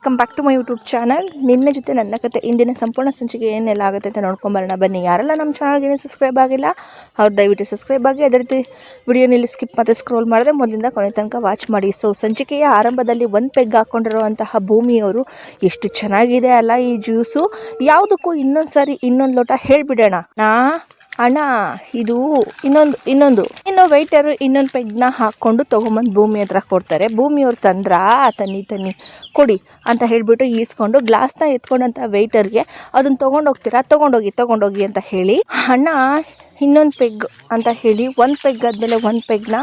Welcome back to my YouTube channel ನಿನ್ನ ಜೊತೆ ನನ್ನ ಕತೆ ಇಂದಿನ ಸಂಪೂರ್ಣ ಸಂಚಿಕೆ ಏನೆಲ್ಲ ಆಗುತ್ತೆ ಅಂತ ನೋಡ್ಕೊಂಬರೋಣ. ಬನ್ನಿ, ಯಾರೆಲ್ಲ ನಮ್ಮ ಚಾನಲ್ಗೆ ಸಬ್ಸ್ಕ್ರೈಬ್ ಆಗಿಲ್ಲ, ಅವ್ರು ದಯವಿಟ್ಟು ಸಬ್ಸ್ಕ್ರೈಬ್ ಆಗಿ. ಅದೇ ರೀತಿ ವಿಡಿಯೋನಲ್ಲಿ ಸ್ಕಿಪ್ ಮತ್ತು ಸ್ಕ್ರೋಲ್ ಮಾಡಿದ್ರೆ ಮೊದಲಿಂದ ಕೊನೆ ತನಕ ವಾಚ್ ಮಾಡಿ. ಸೊ ಸಂಚಿಕೆಯ ಆರಂಭದಲ್ಲಿ ಒಂದು ಪೆಗ್ ಹಾಕೊಂಡಿರುವಂತಹ ಭೂಮಿಯವರು ಎಷ್ಟು ಚೆನ್ನಾಗಿದೆ ಅಲ್ಲ ಈ ಜ್ಯೂಸು ಯಾವುದಕ್ಕೂ ಇನ್ನೊಂದು ಸಾರಿ ಇನ್ನೊಂದು ಲೋಟ ಹೇಳಿಬಿಡೋಣ. ನಾ, ಅಣ್ಣ, ಇದು ಇನ್ನೊಂದು ಇನ್ನೊಂದು. ಇನ್ನು ವೈಟರು ಇನ್ನೊಂದು ಪೆಗ್ನ ಹಾಕ್ಕೊಂಡು ತೊಗೊಂಬಂದು ಭೂಮಿ ಹತ್ರ ಕೊಡ್ತಾರೆ. ಭೂಮಿಯವ್ರು ತಂದ್ರ? ತನ್ನಿ ತನ್ನಿ ಕೊಡಿ ಅಂತ ಹೇಳಿಬಿಟ್ಟು ಈಸ್ಕೊಂಡು ಗ್ಲಾಸ್ನ ಎತ್ಕೊಂಡಂಥ ವೆಯ್ಟರ್ಗೆ ಅದನ್ನ ತೊಗೊಂಡೋಗ್ತೀರಾ? ತೊಗೊಂಡೋಗಿ ತೊಗೊಂಡೋಗಿ ಅಂತ ಹೇಳಿ ಅಣ್ಣ ಇನ್ನೊಂದು ಪೆಗ್ ಅಂತ ಹೇಳಿ ಒಂದು ಪೆಗ್ ಆದಮೇಲೆ ಒಂದು ಪೆಗ್ನ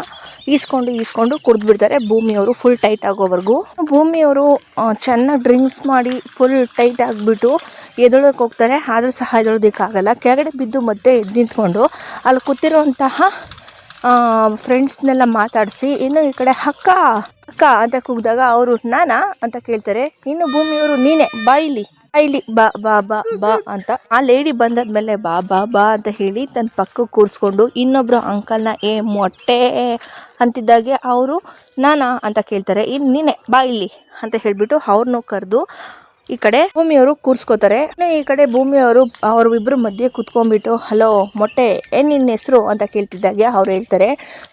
ಈಸ್ಕೊಂಡು ಈಸ್ಕೊಂಡು ಕುಡಿದ್ಬಿಡ್ತಾರೆ ಭೂಮಿಯವರು ಫುಲ್ ಟೈಟ್ ಆಗೋವರೆಗೂ. ಭೂಮಿಯವರು ಚೆನ್ನಾಗಿ ಡ್ರಿಂಕ್ಸ್ ಮಾಡಿ ಫುಲ್ ಟೈಟ್ ಆಗಿಬಿಟ್ಟು ಎದೊಳಕ್ಕೆ ಹೋಗ್ತಾರೆ. ಆದರೂ ಸಹ ಎದೊಳೋದಕ್ಕಾಗಲ್ಲ ಕೆಳಗಡೆ ಬಿದ್ದು ಮತ್ತೆ ಎದ್ದು ನಿಂತ್ಕೊಂಡು ಅಲ್ಲಿ ಕೂತಿರುವಂತಹ ಫ್ರೆಂಡ್ಸ್ನೆಲ್ಲ ಮಾತಾಡಿಸಿ, ಇನ್ನು ಈ ಕಡೆ ಅಕ್ಕ ಅಕ್ಕ ಅಂತ ಕೂಗಿದಾಗ ಅವರು, ನಾನಾ? ಅಂತ ಕೇಳ್ತಾರೆ. ಇನ್ನು ಭೂಮಿಯವರು ನೀನೆ ಬಾಯಿಲಿ ಬಾಯಿಲಿ ಬಾ ಬಾ ಬಾ ಬಾ ಅಂತ. ಆ ಲೇಡಿ ಬಂದಾದ್ಮೇಲೆ ಬಾ ಬಾ ಬಾ ಅಂತ ಹೇಳಿ ತನ್ನ ಪಕ್ಕಕ್ಕೆ ಕೂರಿಸ್ಕೊಂಡು ಇನ್ನೊಬ್ಬರು ಅಂಕಲ್ನ ಏ, ಮೊಟ್ಟೆ, ಅಂತಿದ್ದಾಗೆ ಅವರು, ನಾನಾ? ಅಂತ ಕೇಳ್ತಾರೆ. ಇನ್ನು ನೀನೆ, ಬಾ ಇಲ್ಲಿ, ಅಂತ ಹೇಳಿಬಿಟ್ಟು ಅವ್ರನ್ನೂ ಕರೆದು ಈ ಕಡೆ ಭೂಮಿಯವರು ಕೂರ್ಸ್ಕೋತಾರೆ. ಈ ಕಡೆ ಭೂಮಿಯವರು ಅವ್ರ ಇಬ್ರು ಮಧ್ಯೆ ಕುತ್ಕೊಂಡ್ಬಿಟ್ಟು, ಹಲೋ, ಮೊಟ್ಟೆ ಏನ್ ನಿನ್ನ ಹೆಸರು? ಅಂತ ಕೇಳ್ತಿದ್ದಾಗೆ ಅವ್ರು ಹೇಳ್ತಾರೆ.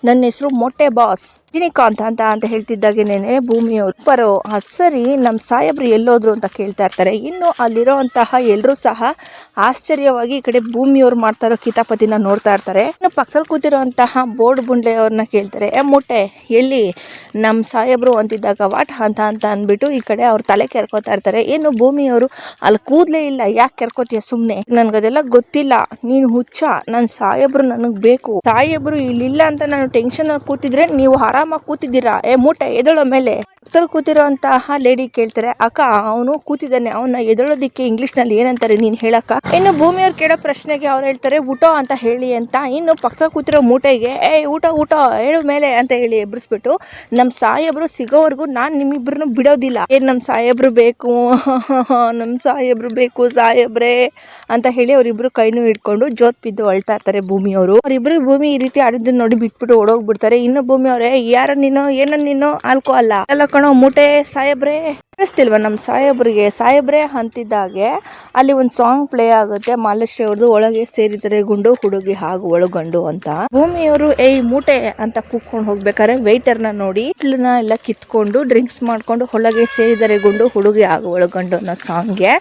ನನ್ನ ಹೆಸರು ಮೊಟ್ಟೆ ಬಾಸ್, ಜಿನಿಕಾಂತ್ ಅಂತ ಅಂತ ಹೇಳ್ತಿದ್ದಾಗೇನೆ ಭೂಮಿಯವರು. ಪರೋ ಸರಿ ನಮ್ಮ ಸಾಹೇಬ್ರು ಎಲ್ಲೋದ್ರು ಅಂತ ಕೇಳ್ತಾ ಇರ್ತಾರೆ. ಇನ್ನು ಅಲ್ಲಿರೋಂತಹ ಎಲ್ಲರೂ ಸಹ ಆಶ್ಚರ್ಯವಾಗಿ ಈ ಕಡೆ ಭೂಮಿಯವ್ರು ಮಾಡ್ತಾ ಇರೋ ಕಿತಾಪತಿನ ನೋಡ್ತಾ ಇರ್ತಾರೆ. ಇನ್ನು ಪಕ್ಕದಲ್ಲಿ ಕೂತಿರೋಂತಹ ಬೋರ್ಡ್ ಬುಂಡೆ ಅವ್ರನ್ನ ಕೇಳ್ತಾರೆ. ಏ, ಮೊಟ್ಟೆ, ಎಲ್ಲಿ? ನಮ್ಮ ಸಾಹೇಬ್ರು ಅಂತಿದ್ದಾಗ, ವಾಟ್, ಅಂತ ಅಂತ ಅಂದ್ಬಿಟ್ಟು ಈ ಕಡೆ ಅವ್ರ ತಲೆ ಕೆರ್ಕೋತಾ ಇರ್ತಾರೆ. ಏನು ಭೂಮಿಯವರು, ಅಲ್ಲಿ ಕೂದಲೇ ಇಲ್ಲ, ಯಾಕೆ ಕೆರ್ಕೋತೀಯ ಸುಮ್ಮನೆ ನನ್ಗದೆಲ್ಲ ಗೊತ್ತಿಲ್ಲ. ನೀನು ಹುಚ್ಚ ನನ್ನ ಸಾಹೇಬ್ರು ನನಗೆ ಬೇಕು. ಸಾಹೇಬ್ರು ಇಲ್ಲಿಲ್ಲ ಅಂತ ನಾನು ಟೆನ್ಷನ್ ಕೂತಿದ್ರೆ ನೀವು ಆರಾಮಾಗಿ ಕೂತಿದ್ದೀರಾ? ಏ ಮೂಟೆ, ಎದಳೋ ಮೇಲೆ? ಪಕ್ಕದಲ್ಲಿ ಕೂತಿರೋಂತಹ ಲೇಡಿ ಕೇಳ್ತಾರೆ, ಅಕ್ಕ, ಅವನು ಕೂತಿದ್ದಾನೆ ಅವನ್ನ ಎದಳೋದಿಕ್ಕೆ ಇಂಗ್ಲಿಷ್ನಲ್ಲಿ ಏನಂತಾರೆ ನೀನು ಹೇಳಕ್ಕ? ಇನ್ನು ಭೂಮಿಯವ್ರು ಕೇಳೋ ಪ್ರಶ್ನೆಗೆ ಅವ್ರು ಹೇಳ್ತಾರೆ, ಊಟ ಅಂತ ಹೇಳಿ ಅಂತ. ಇನ್ನು ಪಕ್ಕದಲ್ಲಿ ಕೂತಿರೋ ಮೂಟೆಗೆ, ಏ, ಊಟ ಊಟ, ಹೇಳು ಮೇಲೆ ಅಂತ ಹೇಳಿ ಎಬ್ಬಿಸ್ಬಿಟ್ಟು ನಮ್ಮ ಸಾಹೇಬ್ರು ಸಿಗೋವರೆಗೂ ನಾನು ನಿಮ್ಮಿಬ್ರು ಬಿಡೋದಿಲ್ಲ. ಏನು ನಮ್ಮ ಸಾಹೇಬ್ರು ಬೇಕು? ನಮ್ಮ ಸಾಹೇಬ್ರು ಬೇಕು ಸಾಹೇಬ್ರೆ ಅಂತ ಹೇಳಿ ಅವರಿಬ್ರು ಕೈನೂ ಹಿಡ್ಕೊಂಡು ಜೋತ್ ಬಿದ್ದು ಅಳ್ತಾ ಇರ್ತಾರೆ ಭೂಮಿಯವರು. ಅವರಿಬ್ರು ಭೂಮಿ ಈ ರೀತಿ ಆಡಿದ್ದನ್ನ ನೋಡಿ ಬಿಟ್ಬಿಟ್ಟು ಓಡೋಗ್ಬಿಡ್ತಾರೆ. ಇನ್ನು ಭೂಮಿ ಅವರೇ ಯಾರ ನೀನು ಏನೋ ನೀನು ಆಲ್ಕೋ ಅಲ್ಲ ಅಲ್ಲ ಕಣೋ, ಮೂಟೆ ಸಾಹೇಬ್ರೆ. ಕೇಳಿಸ್ತಿಲ್ವಾ? ನಮ್ಮ ಸಾಹೇಬ್ರಿಗೆ, ಸಾಹೇಬ್ರೆ ಅಂತಿದ್ದಾಗೆ ಅಲ್ಲಿ ಒಂದು ಸಾಂಗ್ ಪ್ಲೇ ಆಗುತ್ತೆ. ಮಾಲಶ್ರೀ ಅವ್ರದ್ದು ಒಳಗೆ ಸೇರಿದರೆ ಗುಂಡು, ಹುಡುಗಿ ಹಾಗೂ ಒಳಗಂಡು ಅಂತ. ಭೂಮಿಯವರು, ಏಯ್, ಮೂಟೆ ಅಂತ ಕೂತ್ಕೊಂಡು ಹೋಗ್ಬೇಕಾದ್ರೆ ವೇಟರ್ನ ನೋಡಿ ಎಲ್ಲ ಕಿತ್ಕೊಂಡು ಡ್ರಿಂಕ್ಸ್ ಮಾಡ್ಕೊಂಡು ಒಳಗೆ ಸೇರಿದರೆ ಗುಂಡು, ಹುಡುಗಿ ಹಾಗೂ ಒಳಗಂಡು ಅನ್ನೋ ಸಾಂಗ್ಗೆ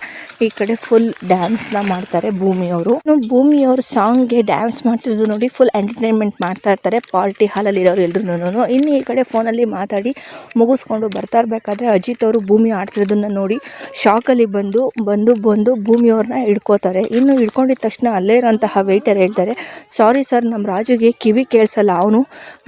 ಈ ಕಡೆ ಫುಲ್ ಡ್ಯಾನ್ಸ್ನ ಮಾಡ್ತಾರೆ ಭೂಮಿಯವರು. ಭೂಮಿಯವರು ಸಾಂಗ್ಗೆ ಡ್ಯಾನ್ಸ್ ಮಾಡ್ತಿರೋದು ನೋಡಿ ಫುಲ್ ಎಂಟರ್ಟೈನ್ಮೆಂಟ್ ಮಾಡ್ತಾ ಇರ್ತಾರೆ. ಪಾರ್ಟಿ ಹಾಲಲ್ಲಿ ಇರೋರು ಎಲ್ರು ಇನ್ನು ಈ ಕಡೆ ಫೋನಲ್ಲಿ ಮಾತಾಡಿ ಮುಗಿಸ್ಕೊಂಡು ಬರ್ತಾ ಇರ್ಬೇಕಾದ್ರೆ ಅಜಿತ್ ಅವರು ಭೂಮಿ ಆಡ್ತಿರೋದನ್ನ ನೋಡಿ ಶಾಕಲ್ಲಿ ಬಂದು ಬಂದು ಬಂದು ಭೂಮಿಯವ್ರನ್ನ ಹಿಡ್ಕೋತಾರೆ. ಇನ್ನು ಹಿಡ್ಕೊಂಡಿದ ತಕ್ಷಣ ಅಲ್ಲೇ ಇರೋಂತಹ ವೆಯ್ಟರ್ ಹೇಳ್ತಾರೆ ಸಾರಿ ಸರ್ ನಮ್ಮ ರಾಜುಗೆ ಕಿವಿ ಕೇಳಿಸಲ್ಲ. ಅವನು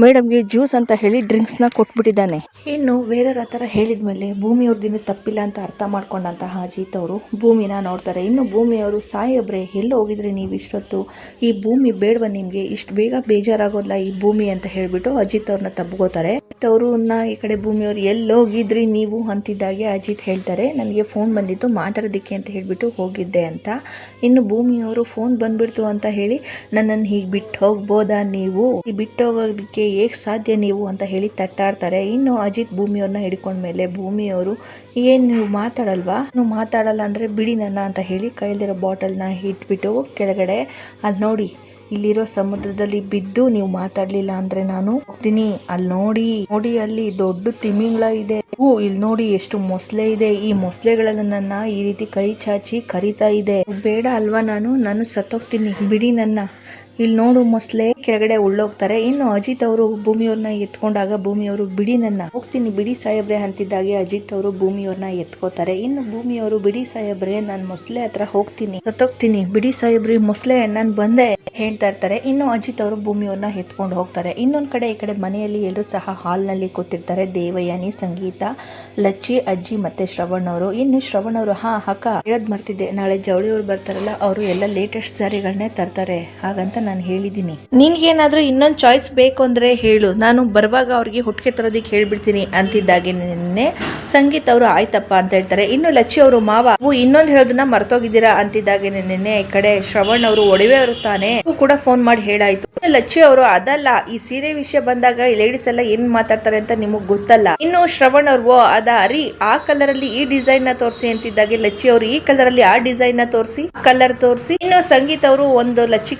ಮೇಡಮ್ಗೆ ಜ್ಯೂಸ್ ಅಂತ ಹೇಳಿ ಡ್ರಿಂಕ್ಸ್ನ ಕೊಟ್ಬಿಟ್ಟಿದ್ದಾನೆ. ಇನ್ನು ಬೇರೆಯವ್ರ ಹತ್ರ ಹೇಳಿದ್ಮೇಲೆ ಭೂಮಿಯವ್ರದ್ದು ತಪ್ಪಿಲ್ಲ ಅಂತ ಅರ್ಥ ಮಾಡ್ಕೊಂಡಂತಹ ಅಜಿತ್ ಅವರು ಭೂಮಿನ ನೋಡ್ತಾರೆ. ಇನ್ನು ಭೂಮಿಯವರು ಸಾಯಬ್ರೆ ಎಲ್ಲಿ ಹೋಗಿದ್ರೆ ನೀವು ಇಷ್ಟೊತ್ತು? ಈ ಭೂಮಿ ಬೇಡವ ನಿಮಗೆ? ಇಷ್ಟು ಬೇಗ ಬೇಜಾರಾಗೋದಿಲ್ಲ ಈ ಭೂಮಿ ಅಂತ ಹೇಳ್ಬಿಟ್ಟು ಅಜಿತ್ ಅವ್ರನ್ನ ತಬ್ಕೋತಾರೆ. ಅವರು ಈ ಕಡೆ ಭೂಮಿಯವರು ಎಲ್ಲೋಗಿದ್ರಿ ನೀವು? ಅಂತಿದ್ದಾಗೆ ಅಜಿತ್ ಹೇಳ್ತಾರೆ, ನನಗೆ ಫೋನ್ ಬಂದಿತ್ತು, ಮಾತಾಡೋದಕ್ಕೆ ಅಂತ ಹೇಳಿಬಿಟ್ಟು ಹೋಗಿದ್ದೆ ಅಂತ. ಇನ್ನು ಭೂಮಿಯವರು ಫೋನ್ ಬಂದ್ಬಿಡ್ತು ಅಂತ ಹೇಳಿ, ನನ್ನನ್ನು ಹೀಗೆ ಬಿಟ್ಟು ಹೋಗ್ಬೋದಾ ನೀವು? ಈ ಬಿಟ್ಟು ಹೋಗೋದಕ್ಕೆ ಹೇಗೆ ಸಾಧ್ಯ ನೀವು? ಅಂತ ಹೇಳಿ ತಟ್ಟಾಡ್ತಾರೆ. ಇನ್ನು ಅಜಿತ್ ಭೂಮಿಯವ್ರನ್ನ ಹಿಡ್ಕೊಂಡ್ಮೇಲೆ ಭೂಮಿಯವರು, ಏನು ನೀವು ಮಾತಾಡಲ್ವಾ? ನೀವು ಮಾತಾಡಲ್ಲ ಅಂದರೆ ಬಿಡಿ ನನ್ನ, ಅಂತ ಹೇಳಿ ಕೈಲಿರೋ ಬಾಟಲ್ನ ಇಟ್ಬಿಟ್ಟು ಕೆಳಗಡೆ ಅಲ್ಲಿ ನೋಡಿ ಇಲ್ಲಿರೋ ಸಮುದ್ರದಲ್ಲಿ ಬಿದ್ದು ನೀವು ಮಾತಾಡ್ಲಿಲ್ಲ ಅಂದ್ರೆ ನಾನು ಹೋಗ್ತೀನಿ. ಅಲ್ಲಿ ನೋಡಿ ನೋಡಿ ಅಲ್ಲಿ ದೊಡ್ಡ ತಿಮಿಂಗ್ಳ ಇದೆ. ಹೂ, ಇಲ್ಲಿ ನೋಡಿ ಎಷ್ಟು ಮೊಸಳೆ ಇದೆ. ಈ ಮೊಸಳೆಗಳೆಲ್ಲ ನನ್ನ ಈ ರೀತಿ ಕೈ ಚಾಚಿ ಕರಿತಾ ಇದೆ. ಬೇಡ ಅಲ್ವಾ ನಾನು? ನಾನು ಸತ್ತೋಗ್ತೀನಿ. ಬಿಡಿ ನನ್ನ. ಇಲ್ಲಿ ನೋಡು ಮೊಸಳೆ. ಕೆಳಗಡೆ ಉಳ್ಳೋಗ್ತಾರೆ. ಇನ್ನು ಅಜಿತ್ ಅವರು ಭೂಮಿಯವ್ರನ್ನ ಎತ್ಕೊಂಡಾಗ ಭೂಮಿಯವರು ಬಿಡಿ ನನ್ನ, ಹೋಗ್ತೀನಿ ಬಿಡಿ ಸಾಹೇಬ್ರೆ ಅಂತಿದ್ದಾಗೆ ಅಜಿತ್ ಅವರು ಭೂಮಿಯವ್ರನ್ನ ಎತ್ಕೋತಾರೆ. ಇನ್ನು ಭೂಮಿಯವರು ಬಿಡಿ ಸಾಹೇಬ್ರೆ, ನಾನು ಮೊಸಳೆ ಹತ್ರ ಹೋಗ್ತೀನಿ, ಸತ್ತೋಗ್ತೀನಿ, ಬಿಡಿ ಸಾಹೇಬ್ರಿ ಮೊಸಳೆ ನಾನು ಬಂದೆ ಹೇಳ್ತಾ ಇರ್ತಾರೆ. ಇನ್ನು ಅಜಿತ್ ಅವರು ಭೂಮಿಯವ್ರನ್ನ ಎತ್ಕೊಂಡು ಹೋಗ್ತಾರೆ. ಇನ್ನೊಂದ್ ಕಡೆ ಈ ಕಡೆ ಮನೆಯಲ್ಲಿ ಎಲ್ಲರೂ ಸಹ ಹಾಲ್ನಲ್ಲಿ ಕೂತಿರ್ತಾರೆ. ದೇವಯಾನಿ, ಸಂಗೀತ, ಲಚ್ಚಿ, ಅಜ್ಜಿ ಮತ್ತೆ ಶ್ರವಣ್ ಅವರು. ಇನ್ನು ಶ್ರವಣ್ ಅವರು, ಹಾ, ಅಕ್ಕ, ಹೇಳೋದ್ ಮರ್ತಿದ್ದೆ. ನಾಳೆ ಜವಳಿ ಅವ್ರು ಬರ್ತಾರಲ್ಲ, ಅವರು ಎಲ್ಲ ಲೇಟೆಸ್ಟ್ ಸ್ಯಾರಿಗಳನ್ನೇ ತರ್ತಾರೆ. ಹಾಗಂತ ನಾನು ಹೇಳಿದ್ದೀನಿ. ನೀನ್ ನಿನ್ಗೇನಾದ್ರೂ ಇನ್ನೊಂದು ಚಾಯ್ಸ್ ಬೇಕು ಅಂದರೆ ಹೇಳು. ನಾನು ಬರುವಾಗ ಅವ್ರಿಗೆ ಹುಟ್ಟಿಗೆ ತರೋದಿಕ್ಕೆ ಹೇಳ್ಬಿಡ್ತೀನಿ ಅಂತಿದ್ದಾಗೆ ನಿನ್ನೆ. ಸಂಗೀತ್ ಅವರು ಆಯ್ತಪ್ಪ ಅಂತ ಹೇಳ್ತಾರೆ. ಇನ್ನು ಲಚ್ಚಿ ಅವರು ಮಾವ, ನೀವು ಇನ್ನೊಂದು ಹೇಳೋದನ್ನ ಮರ್ತೋಗಿದ್ದೀರಾ ಅಂತಿದ್ದಾಗೆ ನಿನ್ನೆ. ಈ ಕಡೆ ಶ್ರವಣ್ ಅವರು ಒಡವೆ ಅವರು ತಾನೆ ಕೂಡ ಫೋನ್ ಮಾಡಿ ಹೇಳಾಯ್ತು. ಲಚ್ಚಿ ಅವರು ಅದಲ್ಲ, ಈ ಸೀರೆ ವಿಷಯ ಬಂದಾಗ ಈ ಲೇಡೀಸ್ ಎಲ್ಲ ಏನ್ ಮಾತಾಡ್ತಾರೆ ಅಂತ ನಿಮಗ್ ಗೊತ್ತಲ್ಲ. ಇನ್ನು ಶ್ರವಣ್ ಅವ್ರು ಅದ, ಅರಿ, ಆ ಕಲರ್ ಅಲ್ಲಿ ಈ ಡಿಸೈನ್ನ ತೋರಿಸಿ ಅಂತಿದ್ದಾಗೆ ಲಚ್ಚಿ ಅವರು ಈ ಕಲರ್ ಅಲ್ಲಿ ಆ ಡಿಸೈನ್ನ ತೋರಿಸಿ ಕಲರ್ ತೋರಿಸಿ. ಇನ್ನು ಸಂಗೀತ ಅವರು ಒಂದು ಲಚ್ಚಿ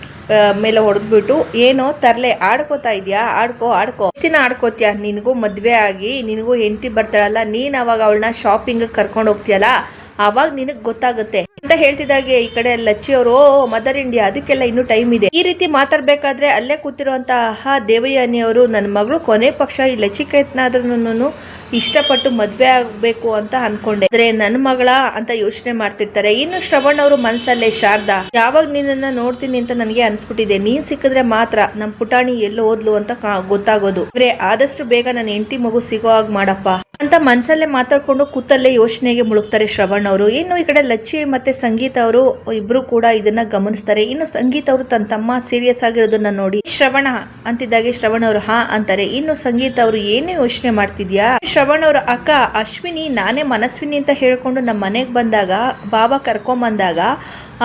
ಮೇಲೆ ಹೊಡೆದ್ಬಿಟ್ಟು, ಏನೋ ತರ್ಲೆ, ಆಡ್ಕೋತಾ ಇದ್ಯಾ? ಆಡ್ಕೋ ಆಡ್ಕೋ. ದಿನ ಆಡ್ಕೋತ್ಯಾ? ನಿನಗೂ ಮದ್ವೆ ಆಗಿ, ನಿನಗೂ ಹೆಂಡತಿ ಬರ್ತಾಳಲ್ಲ, ನೀನ್ ಅವಾಗ ಅವಳನ್ನ ಶಾಪಿಂಗ್ ಕರ್ಕೊಂಡು ಹೋಗ್ತೀಯಲ್ಲ? ಅವಾಗ ನಿನಗ್ ಗೊತ್ತಾಗುತ್ತೆ. ಅಂತ ಹೇಳ್ತಿದ್ದಾಗೆ ಈ ಕಡೆ ಲಚ್ಚಿ ಓ ಮದರ್ ಇಂಡಿಯಾ ಅದಕ್ಕೆಲ್ಲ ಇನ್ನು ಟೈಮ್ ಇದೆ. ಈ ರೀತಿ ಮಾತಾಡ್ಬೇಕಾದ್ರೆ ಅಲ್ಲೇ ಕೂತಿರುವಂತಹ ದೇವಯಾನಿ ಅವರು, ನನ್ನ ಮಗಳು ಕೊನೆ ಪಕ್ಷ ಈ ಲಚಿಕೇತ್ನಾದ್ರೂ ಇಷ್ಟಪಟ್ಟು ಮದ್ವೆ ಆಗ್ಬೇಕು ಅಂತ ಅನ್ಕೊಂಡೆ. ಅಂದ್ರೆ ನನ್ನ ಮಗಳ ಅಂತ ಯೋಚನೆ ಮಾಡ್ತಿರ್ತಾರೆ. ಇನ್ನು ಶ್ರವಣ್ ಅವರು ಮನ್ಸಲ್ಲೇ, ಶಾರದಾ, ಯಾವಾಗ ನಿನ್ನ ನೋಡ್ತೀನಿ ಅಂತ ನನಗೆ ಅನ್ಸ್ಬಿಟ್ಟಿದೆ. ನೀನ್ ಸಿಕ್ಕಿದ್ರೆ ಮಾತ್ರ ನಮ್ ಪುಟಾಣಿ ಎಲ್ಲ ಓದ್ಲು ಅಂತ ಗೊತ್ತಾಗೋದು. ಅಂದ್ರೆ ಆದಷ್ಟು ಬೇಗ ನನ್ನ ಹೆಂಡತಿ ಮಗು ಸಿಗೋ ಹಾಗೆ ಮಾಡಪ್ಪ. ಅಂತ ಮನ್ಸಲ್ಲೇ ಮಾತಾಡ್ಕೊಂಡು ಕೂತಲ್ಲೇ ಯೋಚನೆಗೆ ಮುಳುಗ್ತಾರೆ ಶ್ರವಣ್. ಅವರು ಇನ್ನು ಈ ಕಡೆ ಲಚ್ಚಿ ಮತ್ತೆ ಸಂಗೀತ ಅವರು ಇಬ್ರು ಕೂಡ ಇದನ್ನ ಗಮನಿಸ್ತಾರೆ. ಇನ್ನು ಸಂಗೀತ ಅವರು ತನ್ನ ತಮ್ಮ ಸೀರಿಯಸ್ ಆಗಿರೋದನ್ನ ನೋಡಿ, ಶ್ರವಣ ಅಂತಿದ್ದಾಗೆ ಶ್ರವಣ ಅವರು ಹಾ ಅಂತಾರೆ. ಇನ್ನು ಸಂಗೀತ ಅವರು ಏನೇ ಯೋಚನೆ ಮಾಡ್ತಿದ್ಯಾ? ಶ್ರವಣ ಅವ್ರ ಅಕ್ಕ ಅಶ್ವಿನಿ, ನಾನೇ ಮನಸ್ವಿನಿ ಅಂತ ಹೇಳ್ಕೊಂಡು ನಮ್ಮ ಮನೆಗೆ ಬಂದಾಗ, ಬಾಬಾ ಕರ್ಕೊಂಬಂದಾಗ,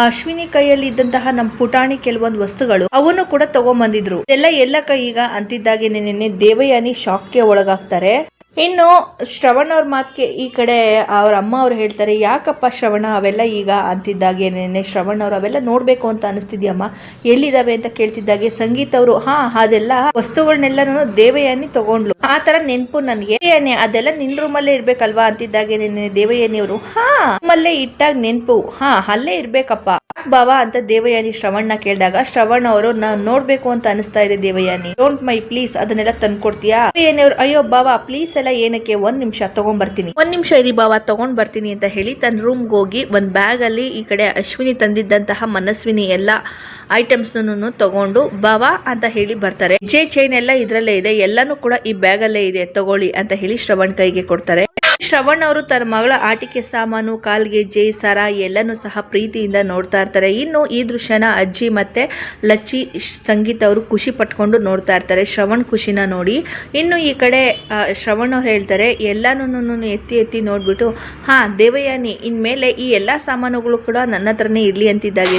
ಅಶ್ವಿನಿ ಕೈಯಲ್ಲಿ ಇದ್ದಂತಹ ನಮ್ಮ ಪುಟಾಣಿ ಕೆಲವೊಂದು ವಸ್ತುಗಳು ಅವನು ಕೂಡ ತಗೊಂಬಂದಿದ್ರು. ಎಲ್ಲ ಎಲ್ಲ ಕೈ ಈಗ ಅಂತಿದ್ದಾಗೆ ನಿನ್ನೆ ದೇವಯಾನಿ ಶಾಕ್ಗೆ ಒಳಗಾಗ್ತಾರೆ. ಇನ್ನು ಶ್ರವಣ ಅವ್ರ ಮಾತಿಗೆ ಈ ಕಡೆ ಅವ್ರ ಅಮ್ಮ ಅವ್ರು ಹೇಳ್ತಾರೆ, ಯಾಕಪ್ಪ ಶ್ರವಣ, ಅವೆಲ್ಲ ಈಗ ಅಂತಿದ್ದಾಗೆ, ನೆನ್ನೆ ಶ್ರವಣ ಅವ್ರು ಅವೆಲ್ಲ ನೋಡ್ಬೇಕು ಅಂತ ಅನಿಸ್ತಿದ್ಯಮ್ಮ? ಎಲ್ಲಿದ್ದಾವೆ ಅಂತ ಕೇಳ್ತಿದ್ದಾಗೆ? ಸಂಗೀತ ಅವರು, ಹಾ, ಅದೆಲ್ಲ ವಸ್ತುಗಳನ್ನೆಲ್ಲನೂ ದೇವಯಾನಿ ತಗೊಂಡ್ಲು ಆ ತರ ನೆನಪು ನನ್ಗೆ. ಅದೆಲ್ಲ ನಿನ್ ರೂಮಲ್ಲೇ ಇರ್ಬೇಕಲ್ವಾ? ಅಂತಿದ್ದಾಗೆ ನಿನ್ನೆ ದೇವಯಾನಿ ಅವರು, ಹಾ, ರೂಮಲ್ಲೇ ಇಟ್ಟಾಗ ನೆನಪು. ಹಾ, ಅಲ್ಲೇ ಇರ್ಬೇಕಪ್ಪ. ಬಾವಾ? ಅಂತ ದೇವಯಾನಿ ಶ್ರವಣ್ಣ ಕೇಳಿದಾಗ, ಶ್ರವಣ್ ಅವರು, ನಾನು ನೋಡ್ಬೇಕು ಅಂತ ಅನಿಸ್ತಾ ಇದೆ ದೇವಯಾನಿ. ಡೋಂಟ್ ಮೈ ಪ್ಲೀಸ್, ಅದನ್ನೆಲ್ಲ ತಂದ್ಕೊಡ್ತೀಯಾ? ದೇವಯಾನಿ ಅವರು, ಅಯ್ಯೋ ಬಾವಾ, ಪ್ಲೀಸ್ ಎಲ್ಲ ಏನಕ್ಕೆ ಒಂದ್ ನಿಮಿಷ ತಗೊಂಡ್ಬರ್ತೀನಿ ಒಂದ್ ನಿಮಿಷ ಇರಿ ಬಾವ, ತಗೊಂಡ್ ಬರ್ತೀನಿ ಅಂತ ಹೇಳಿ ತನ್ನ ರೂಮ್ ಹೋಗಿ ಒಂದ್ ಬ್ಯಾಗ್ ಅಲ್ಲಿ ಈ ಕಡೆ ಅಶ್ವಿನಿ ತಂದಿದ್ದಂತಹ ಮನಸ್ವಿನಿ ಎಲ್ಲ ಐಟಮ್ಸ್ ತಗೊಂಡು ಬಾವಾ ಅಂತ ಹೇಳಿ ಬರ್ತಾರೆ. ಜೆ ಚೈನ್ ಎಲ್ಲ ಇದ್ರಲ್ಲೇ ಇದೆ, ಎಲ್ಲಾನು ಕೂಡ ಈ ಬ್ಯಾಗ್ ಅಲ್ಲೇ ಇದೆ, ತಗೊಳ್ಳಿ ಅಂತ ಹೇಳಿ ಶ್ರವಣ್ ಕೈಗೆ ಕೊಡ್ತಾರೆ. ಶ್ರವಣ್ ಅವರು ತನ್ನ ಮಗಳ ಆಟಿಕೆ ಸಾಮಾನು ಕಾಲ್ಗೆಜ್ಜೆ ಸರ ಎಲ್ಲನೂ ಸಹ ಪ್ರೀತಿಯಿಂದ ನೋಡ್ತಾ ಇರ್ತಾರೆ. ಇನ್ನು ಈ ದೃಶ್ಯನ ಅಜ್ಜಿ ಮತ್ತೆ ಲಚ್ಚಿ ಸಂಗೀತ ಅವರು ಖುಷಿ ಪಟ್ಕೊಂಡು ನೋಡ್ತಾ ಇರ್ತಾರೆ. ಶ್ರವಣ್ ಖುಷಿನ ನೋಡಿ. ಇನ್ನು ಈ ಕಡೆ ಶ್ರವಣ್ ಅವ್ರು ಹೇಳ್ತಾರೆ ಎಲ್ಲಾನು ಎತ್ತಿ ಎತ್ತಿ ನೋಡ್ಬಿಟ್ಟು ಹಾ ದೇವಯಾನಿ ಇನ್ಮೇಲೆ ಈ ಎಲ್ಲಾ ಸಾಮಾನುಗಳು ಕೂಡ ನನ್ನ ಹತ್ರನೇ ಇರ್ಲಿ ಅಂತಿದ್ದಾಗೆ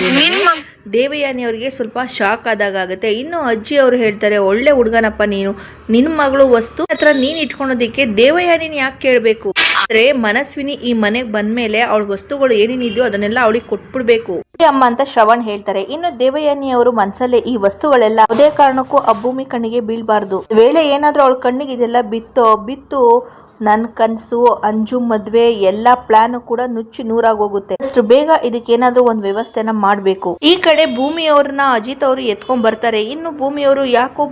ದೇವಯಾನಿ ಅವರಿಗೆ ಸ್ವಲ್ಪ ಶಾಕ್ ಆದಾಗ ಆಗುತ್ತೆ. ಇನ್ನು ಅಜ್ಜಿ ಅವರು ಹೇಳ್ತಾರೆ ಒಳ್ಳೆ ಹುಡುಗನಪ್ಪ ನೀನು. ನಿನ್ ಮಗಳು ವಸ್ತು ಹತ್ರ ನೀನ್ ಇಟ್ಕೊಳೋದಿಕ್ಕೆ ದೇವಯಾನಿನ ಯಾಕೆ ಕೇಳಬೇಕು? ಆದ್ರೆ ಮನಸ್ವಿನಿ ಈ ಮನೆಗೆ ಬಂದ್ಮೇಲೆ ಅವಳ ವಸ್ತುಗಳು ಏನೇನಿದೆಯೋ ಅದನ್ನೆಲ್ಲ ಅವಳಿಗೆ ಕೊಟ್ಬಿಡ್ಬೇಕು. ಅಮ್ಮ ಅಂತ ಶ್ರವಣ್ ಹೇಳ್ತಾರೆ, ಇನ್ನು ದೇವಯಾನಿ ಅವರು ಮನ್ಸಲ್ಲೇ ಈ ವಸ್ತುಗಳೆಲ್ಲ ಯಾವುದೇ ಕಾರಣಕ್ಕೂ ಭೂಮಿ ಕಣ್ಣಿಗೆ ಬೀಳ್ಬಾರ್ದು. ವೇಳೆ ಏನಾದ್ರೂ ಅವಳ ಕಣ್ಣಿಗೆ ಇದೆಲ್ಲ ಬಿತ್ತೋ, ಬಿತ್ತು ನನ್ನ ಕನಸು, ಅಂಜು, ಮದ್ವೆ ಎಲ್ಲ ಪ್ಲಾನ್ ಕೂಡ ನುಚ್ಚಿ ನೂರಾಗೋಗುತ್ತೆ ಅಷ್ಟು ಬೇಗ ಇದಕ್ಕೆ ಏನಾದ್ರೂ ಒಂದು ವ್ಯವಸ್ಥೆನ ಮಾಡಬೇಕು. ಈ ಕಡೆ ಭೂಮಿಯವ್ರನ್ನ ಅಜಿತ್ ಅವರು ಎತ್ಕೊಂಡ್ ಬರ್ತಾರೆ. ಇನ್ನು ಭೂಮಿಯವರು ಯಾಕೋ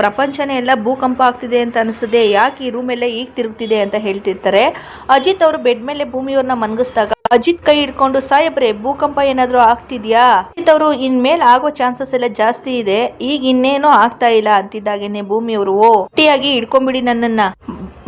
ಪ್ರಪಂಚನೇ ಎಲ್ಲ ಭೂಕಂಪ ಆಗ್ತಿದೆ ಅಂತ ಅನಿಸುತ್ತೆ. ಯಾಕೆ ಈ ರೂಮ್ ಎಲ್ಲ ಈಗ ತಿರುಗ್ತಿದೆ ಅಂತ ಹೇಳ್ತಿರ್ತಾರೆ. ಅಜಿತ್ ಅವರು ಬೆಡ್ ಮೇಲೆ ಭೂಮಿಯವ್ರನ್ನ ಮನ್ಗಿಸ್ದಾಗ, ಅಜಿತ್ ಕೈ ಹಿಡ್ಕೊಂಡು ಸಾಯಬ್ರೆ ಭೂಕಂಪ ಏನಾದ್ರೂ ಆಗ್ತಿದ್ಯಾ? ಅಜಿತ್ ಅವರು ಇನ್ಮೇಲೆ ಆಗೋ ಚಾನ್ಸಸ್ ಎಲ್ಲ ಜಾಸ್ತಿ ಇದೆ. ಈಗ ಇನ್ನೇನೋ ಆಗ್ತಾ ಇಲ್ಲ ಅಂತಿದ್ದಾಗೇನೆ ಭೂಮಿಯವರು. ಓ, ಗಟ್ಟಿಯಾಗಿ ಹಿಡ್ಕೊಂಬಿಡಿ ನನ್ನನ್ನ.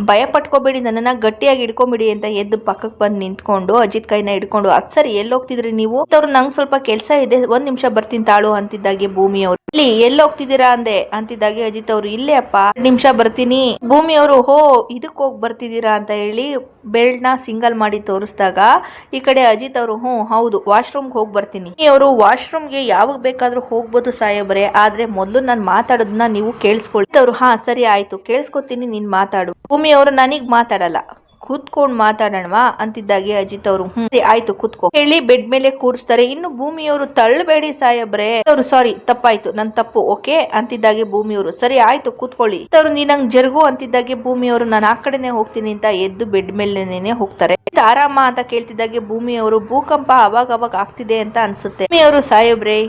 ಭಯ ಪಟ್ಕೋಬೇಡಿ, ನನ್ನನ್ನ ಗಟ್ಟಿಯಾಗಿ ಹಿಡ್ಕೊಂಬಿಡಿ ಅಂತ ಎದ್ದು ಪಕ್ಕಕ್ಕೆ ಬಂದು ನಿಂತ್ಕೊಂಡು ಅಜಿತ್ ಕೈನ ಹಿಡ್ಕೊಂಡು, ಅದ್ ಸರಿ ಎಲ್ಲಿ ಹೋಗ್ತಿದ್ರಿ ನೀವು? ಅವ್ರು ನಂಗೆ ಸ್ವಲ್ಪ ಕೆಲಸ ಇದೆ, ಒಂದ್ ನಿಮಿಷ ಬರ್ತೀನಿ ತಾಳು ಅಂತಿದ್ದಾಗೆ ಭೂಮಿ ಅವರು. ಇಲ್ಲಿ ಎಲ್ಲಿ ಹೋಗ್ತಿದ್ದೀರಾ ಅಂದೆ. ಅಂತಿದ್ದಾಗೆ ಅಜಿತ್ ಅವರು, ಇಲ್ಲೇ ಅಪ್ಪ ನಿಮಿಷ ಬರ್ತೀನಿ. ಭೂಮಿ ಅವರು, ಹೋ, ಇದಕ್ ಹೋಗಿ ಬರ್ತಿದ್ದೀರಾ? ಅಂತ ಹೇಳಿ ಬೆಲ್ಟ್ನ ಸಿಂಗಲ್ ಮಾಡಿ ತೋರಿಸಿದಾಗ ಈ ಕಡೆ ಅಜಿತ್ ಅವರು, ಹ್ಞೂ, ಹೌದು, ವಾಶ್ರೂಮ್ಗೆ ಹೋಗಿ ಬರ್ತೀನಿ. ಅವರು, ವಾಶ್ರೂಮ್ಗೆ ಯಾವಾಗ ಬೇಕಾದ್ರೂ ಹೋಗ್ಬೋದು ಸಾಹೇಬ್ರೆ, ಆದ್ರೆ ಮೊದಲು ನಾನು ಮಾತಾಡೋದನ್ನ ನೀವು ಕೇಳಿಸ್ಕೊಳ್ಳಿ ಅವರು, ಹಾ, ಸರಿ, ಆಯ್ತು, ಕೇಳಿಸ್ಕೊತೀನಿ, ನೀನ್ ಮಾತಾಡು. ಭೂಮಿ ಅವರು ನನಗ್ ಮಾತಾಡಲ್ಲ. ಕೂತ್ಕೊಂಡು ಮಾತಾಡೋಣವಾ? ಅಂತಿದ್ದಾಗೆ ಅಜಿತ್ ಅವರು, ಹ್ಮ್. ಆಯ್ತು, ಕೂತ್ಕೋ. ಹೇಳಿ, ಬೆಡ್ ಮೇಲೆ ಕೂರಿಸ್ತಾರೆ. ಇನ್ನು ಭೂಮಿಯವರು ತಳ್ಳಬೇಡಿ ಸಾಯಬ್ರೆ ಅವರು ಸಾರಿ ತಪ್ಪಾಯ್ತು. ನನ್ ತಪ್ಪು ಓಕೆ ಅಂತಿದ್ದಾಗೆ ಭೂಮಿಯವರು, ಸರಿ, ಆಯ್ತು, ಕೂತ್ಕೊಳ್ಳಿ. ಅವರು ನೀನಂಗ್ ಜರುಗು, ಅಂತಿದ್ದಾಗೆ ಭೂಮಿಯವರು, ನಾನು ಆ ಕಡೆನೆ ಹೋಗ್ತೀನಿ ಅಂತ ಎದ್ದು ಬೆಡ್ ಮೇಲೆನೆ ಹೋಗ್ತಾರೆ. ಆರಾಮ ಅಂತ ಕೇಳ್ತಿದ್ದಾಗೆ ಭೂಮಿಯವರು, ಭೂಕಂಪ ಅವಾಗ ಅವಾಗ ಆಗ್ತಿದೆ ಅಂತ ಅನ್ಸುತ್ತೆ. ಭೂಮಿಯವರು ಸಾಯಬ್ರೆ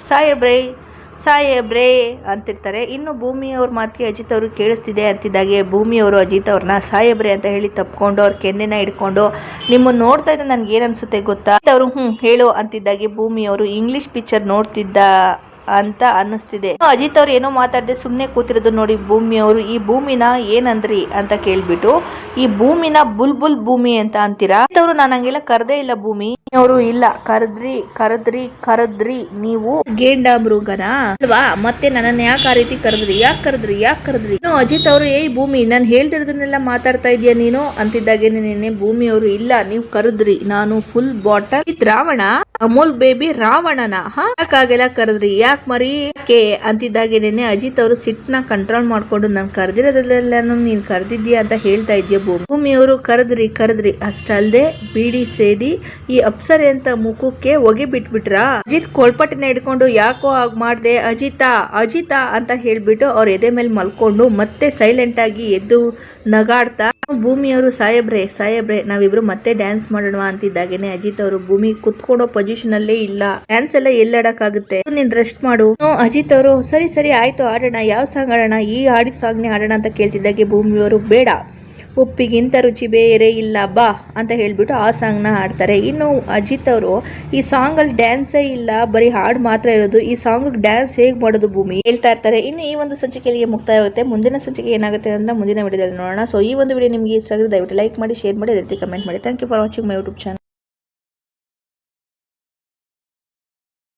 ಸಾಹೇಬ್ರೆ ಸಾಹೇಬ್ರೇ ಅಂತಿರ್ತಾರೆ. ಇನ್ನು ಭೂಮಿಯವ್ರ ಮಾತಿಗೆ ಅಜಿತ್ ಅವರು ಕೇಳಿಸ್ತಿದೆ ಅಂತಿದ್ದಾಗೆ, ಭೂಮಿಯವರು ಅಜಿತ್ ಅವ್ರನ್ನ ಸಾಹೇಬ್ರೆ ಅಂತ ಹೇಳಿ ತಪ್ಕೊಂಡು ಅವ್ರ ಕೆನ್ನೆನ ಹಿಡ್ಕೊಂಡು ನಿಮ್ಮನ್ನು ನೋಡ್ತಾ ಇದ್ದ ನನ್ಗೆ ಏನ್ ಅನ್ಸುತ್ತೆ ಗೊತ್ತಾ? ಅವರು ಹ್ಞೂ ಹೇಳು ಅಂತಿದ್ದಾಗೆ ಭೂಮಿಯವರು ಇಂಗ್ಲಿಷ್ ಪಿಕ್ಚರ್ ನೋಡ್ತಿದ್ದ ಅಂತ ಅನ್ನಿಸ್ತಿದೆ. ಅಜಿತ್ ಅವ್ರು ಏನೋ ಮಾತಾಡದೆ ಸುಮ್ಮನೆ ಕೂತಿರೋದು ನೋಡಿ ಭೂಮಿ ಅವರು, ಈ ಭೂಮಿನ ಏನಂದ್ರಿ ಅಂತ ಕೇಳ್ಬಿಟ್ಟು, ಈ ಭೂಮಿನ ಬುಲ್ ಬುಲ್ ಭೂಮಿ ಅಂತ ಅಂತೀರಾ? ಅವರು ನಾನು ಹಂಗೆಲ್ಲ ಕರೆದೇ ಇಲ್ಲ ಭೂಮಿ. ಅವರು ಇಲ್ಲ. ಕರೆದ್ರಿ ಕರೆದ್ರಿ ಕರೆದ್ರಿ, ನೀವು ಗೇಂಡ ಮೃಗನ ಅಲ್ವಾ? ಮತ್ತೆ ನನ್ನನ್ನ ಯಾಕೆ ಆ ರೀತಿ ಕರೆದ್ರಿ? ಯಾಕೆ ಕರೆದ್ರಿ? ಯಾಕೆ ಕರೆದ್ರಿ? ನೋ ಅಜಿತ್ ಅವರು, ಏಯ್ ಭೂಮಿ, ನಾನು ಹೇಳ್ತಿರೋದನ್ನೆಲ್ಲ ಮಾತಾಡ್ತಾ ಇದೀಯ ನೀನು? ಅಂತಿದ್ದಾಗೆ ನಿನ್ನೆ ಭೂಮಿ ಅವರು, ಇಲ್ಲ, ನೀವು ಕರೆದ್ರಿ. ನಾನು full bottle Ravana? Amul baby ರಾವಣನ? ಹಾ? ಯಾಕಾಗೆಲ್ಲ ಕರೆದ್ರಿ? ಯಾಕೆ ಮರಿ? ಯಾಕೆ? ಅಂತಿದ್ದಾಗೆ ನೆನ್ನೆ ಅಜಿತ್ ಅವರು ಸಿಟ್ನ ಕಂಟ್ರೋಲ್ ಮಾಡ್ಕೊಂಡು ನಾನು ಕರೆದಿರೋದ್ರಲ್ಲೆಲ್ಲ ನೀನು ಕರೆದಿದ್ಯಾ ಅಂತ ಹೇಳ್ತಾ ಇದೆಯಾ ಭೂಮಿ? ಅವರು ಕರೆದ್ರಿ ಕರೆದ್ರಿ. ಅಷ್ಟಲ್ದೆ ಬೀಡಿ ಸೇದಿ ಈ ಅಪ್ಸರೆ ಅಂತ ಮುಖಕ್ಕೆ ಹೊಗೆ ಬಿಟ್ಬಿಟ್ರ? ಅಜಿತ್ ಕೋಳ್ಪಟ್ಟಿನ ಹಿಡ್ಕೊಂಡು ಯಾಕೋ ಆಗ ಮಾಡ್ದೆ? ಅಜಿತಾ ಅಜಿತಾ ಅಂತ ಹೇಳ್ಬಿಟ್ಟು ಅವ್ರ ಎದೆ ಮೇಲೆ ಮಲ್ಕೊಂಡು ಮತ್ತೆ ಸೈಲೆಂಟ್ ಆಗಿ ಎದ್ದು ನಗಾಡ್ತಾ ಭೂಮಿಯವರು ಸಾಹೇಬ್ರೆ ಸಾಹೇಬ್ರೆ ನಾವಿಬ್ರು ಮತ್ತೆ ಡ್ಯಾನ್ಸ್ ಮಾಡೋಣ ಅಂತಿದ್ದಾಗೇನೆ ಅಜಿತ್ ಅವರು ಭೂಮಿ ಕುತ್ಕೊಂಡೋ ಪೊಸಿಷನ್ ಅಲ್ಲೇ ಇಲ್ಲ. ಡ್ಯಾನ್ಸ್ ಎಲ್ಲ ಎಲ್ಲಾಡಕ್ಕಾಗುತ್ತೆ ನೀನ್ ರೆಸ್ಟ್ ಮಾಡು. ಅಜಿತ್ ಅವರು, ಸರಿ ಸರಿ, ಆಯ್ತು, ಆಡೋಣ. ಯಾವ ಸಾಂಗ್ ಆಡೋಣ? ಈ ಹಾಡಿದ ಸಾಂಗ್ನೇ ಆಡೋಣ ಅಂತ ಕೇಳ್ತಿದ್ದಾಗೆ ಭೂಮಿಯವರು. ಬೇಡ. ಉಪ್ಪಿಗಿಂತ ರುಚಿ ಬೇರೆ ಇಲ್ಲ, ಬಾ ಅಂತ ಹೇಳ್ಬಿಟ್ಟು ಆ ಸಾಂಗ್ನ ಹಾಡ್ತಾರೆ. ಇನ್ನು ಅಜಿತ್ ಅವರು, ಈ ಸಾಂಗಲ್ಲಿ ಡ್ಯಾನ್ಸೇ ಇಲ್ಲ, ಬರೀ ಹಾಡು ಮಾತ್ರ ಇರೋದು. ಈ ಸಾಂಗ್ ಡ್ಯಾನ್ಸ್ ಹೇಗೆ ಮಾಡೋದು ಭೂಮಿ? ಹೇಳ್ತಾ ಇರ್ತಾರೆ. ಇನ್ನು ಈ ಒಂದು ಸಂಚಿಕೆಯಲ್ಲಿ ಮುಕ್ತಾಯ ಆಗುತ್ತೆ ಮುಂದಿನ ಸಂಚಿಕೆ ಏನಾಗುತ್ತೆ ಅಂತ ಮುಂದಿನ ವಿಡಿಯೋದಲ್ಲಿ ನೋಡೋಣ. ಸೊ ಈ ಒಂದು ವಿಡಿಯೋ ನಿಮಗೆ ಇಷ್ಟ ಆಗಿದ್ರೆ ದಯವಿಟ್ಟು ಲೈಕ್ ಮಾಡಿ ಶೇರ್ ಮಾಡಿ, ಅದೇ ರೀತಿ ಕಮೆಂಟ್ ಮಾಡಿ. Thank you for watching my YouTube channel